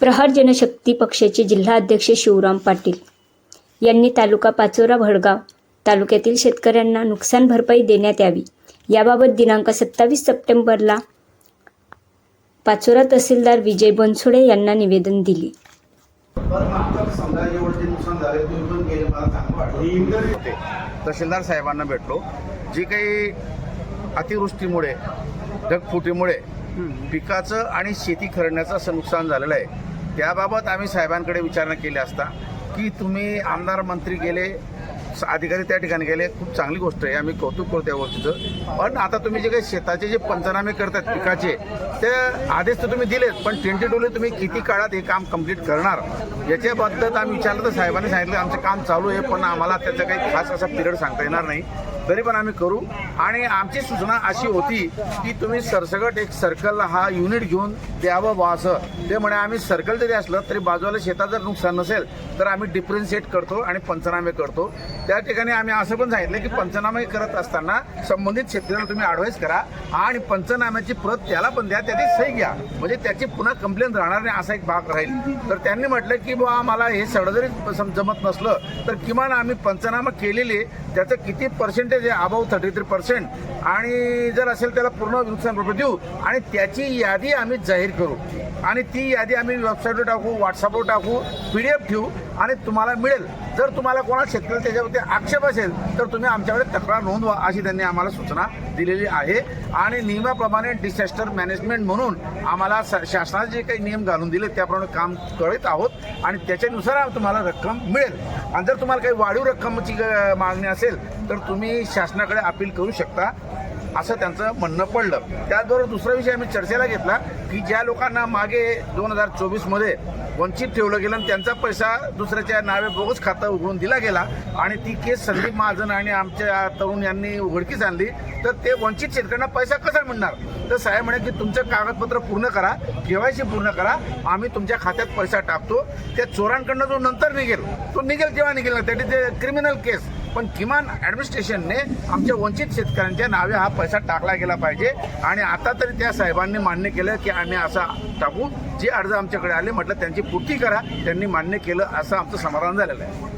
प्रहार जनशक्ती पक्षाचे जिल्हाध्यक्ष शिवराम पाटील यांनी तालुका पाचोरा भडगाव तालुक्यातील शेतकऱ्यांना नुकसान भरपाई देण्यात यावी. याबाबत दिनांक सत्तावीस सप्टेंबरला पाचोरा तहसीलदार विजय बनसोडे यांना निवेदन दिले. तहसीलदार साहेबांना भेटलो. जी काही अतिवृष्टीमुळे ढगफुटीमुळे पिकाचं आणि शेती खरडण्याचं असं नुकसान झालेलं आहे. त्याबाबत आम्ही साहेबांकडे विचारणा केली असता की तुम्ही आमदार मंत्री गेले अधिकारी त्या ठिकाणी गेले खूप चांगली गोष्ट आहे आम्ही कौतुक करतो त्या गोष्टीचं. पण आता तुम्ही जे काही शेताचे जे पंचनामे करतात पिकाचे ते आदेश तर तुम्ही दिलेत पण टेंटेटिव्हली तुम्ही किती काळात हे काम कंप्लीट करणार? याच्याबद्दल आम्ही विचारलं तर साहेबांनी सांगितलं आमचं काम चालू आहे पण आम्हाला त्याचा काही खास असा पिरियड सांगता येणार नाही. तरी पण आम्ही करू. आणि आमची सूचना अशी होती की तुम्ही सरसगट एक सर्कलला हा युनिट घेऊन द्यावं बा असं. ते म्हणे आम्ही सर्कल जरी असलं तरी बाजूला शेतात जर नुकसान नसेल तर आम्ही डिफरन्शिएट करतो आणि पंचनामे करतो. त्या ठिकाणी आम्ही असं पण सांगितलं की पंचनामे करत असताना संबंधित शेतकऱ्यांना तुम्ही ॲडवाईस करा. आणि पंचनाम्याची प्रत त्याला पण द्या त्याची सही घ्या. म्हणजे त्याची पुन्हा कंप्लेंट राहणार नाही असा एक भाग राहील. तर त्यांनी म्हटलं की बा आम्हाला हे सगळं जरी सम- जमत नसलं तर किमान आम्ही पंचनामा केलेले त्याचं किती पर्सेंटेज आहे? अबाव थर्टी थ्री पर्सेंट आणि जर असेल त्याला पूर्ण नुकसान भरपाई देऊ. आणि त्याची यादी आम्ही जाहीर करू. आणि ती यादी आम्ही वेबसाईटवर टाकू व्हॉट्सअपवर टाकू पी डी एफ ठेवू. आणि तुम्हाला मिळेल. जर तुम्हाला कोणा शेतकरी त्याच्यावरती आक्षेप असेल तर तुम्ही आमच्याकडे तक्रार नोंदवा अशी त्यांनी आम्हाला सूचना दिलेली आहे. आणि नियमाप्रमाणे डिसॅस्टर मॅनेजमेंट म्हणून आम्हाला शासनाचे जे काही नियम घालून दिले त्याप्रमाणे काम करीत आहोत. आणि त्याच्यानुसार तुम्हाला रक्कम मिळेल. आणि जर तुम्हाला काही वाढीव रक्कमची ग- मागणी असेल तर तुम्ही शासनाकडे अपील करू शकता. असं त्यांचं म्हणणं पडलं. त्याचबरोबर दुसरा विषय आम्ही चर्चेला घेतला की ज्या लोकांना मागे दोन हजार चोवीसमध्ये वंचित ठेवलं गेलं आणि त्यांचा पैसा दुसऱ्याच्या नावे बोगस खातं उघडून दिला गेला आणि ती केस संदीप महाजन आणि आमच्या तरुण यांनी उघडकीस आणली तर ते वंचित शेतकऱ्यांना पैसा कसा मिळणार? तर साहेब म्हणे की तुमचं कागदपत्र पूर्ण करा केवायसी पूर्ण करा आम्ही तुमच्या खात्यात पैसा टाकतो. त्या चोरांकडनं जो नंतर निघेल तो निघेल केव्हा निघेल? ना त्याची ते क्रिमिनल केस पण किमान ॲडमिनिस्ट्रेशनने आमच्या वंचित शेतकऱ्यांच्या नावे हा पैसा टाकला गेला पाहिजे. आणि आता तरी त्या साहेबांनी मान्य केलं की आम्ही असा टाकू. जे अर्ज आमच्याकडे आले म्हटलं त्यांची पूर्ती करा. त्यांनी मान्य केलं असं आमचं समाधान झालेलं आहे.